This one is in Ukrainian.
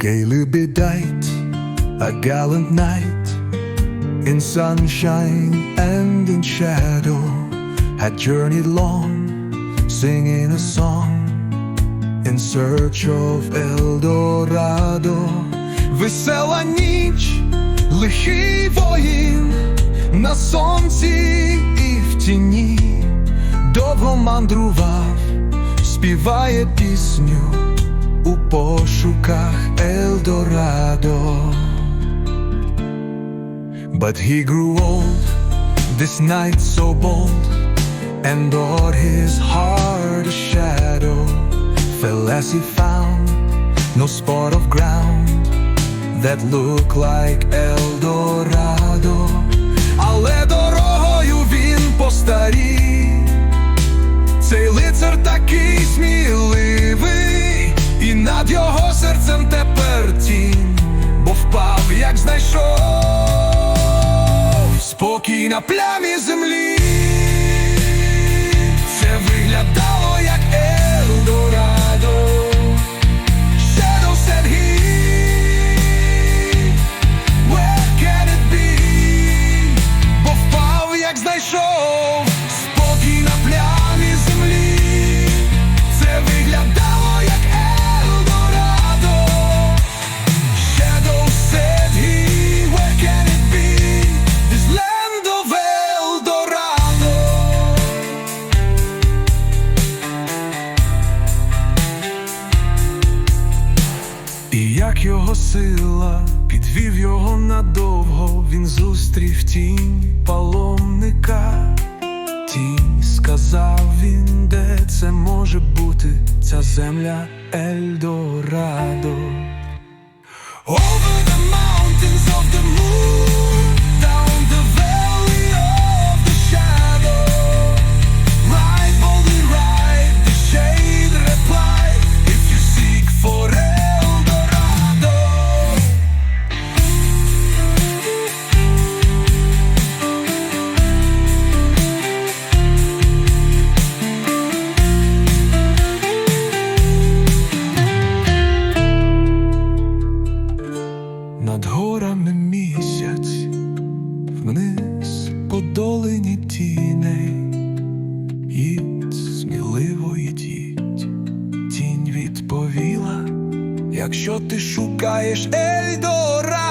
gaily bedight, a gallant knight in sunshine and in shadow had journeyed long, singing a song in search of El Dorado. Весела ніч, лихий воїн на сонці і в тіні довго мандрував, співає пісню у пошуках Елдорадо. But he grew old, this night so bold, and o'er his heart a shadow fell as he found no spot of ground that looked like Eldorado. Але дорогою він постарів, цей лицар такий сміливий, і Над його серцем тепер тінь, бо впав, як знайшов спокій на плямі землі. Його сила підвів його надовго, він зустрів тінь паломника. Тінь сказав він, де це може бути, ця земля Ельдорадо. Over долині тіней, Їдь, сміливо їдіть, тінь відповіла, якщо ти шукаєш Ельдора.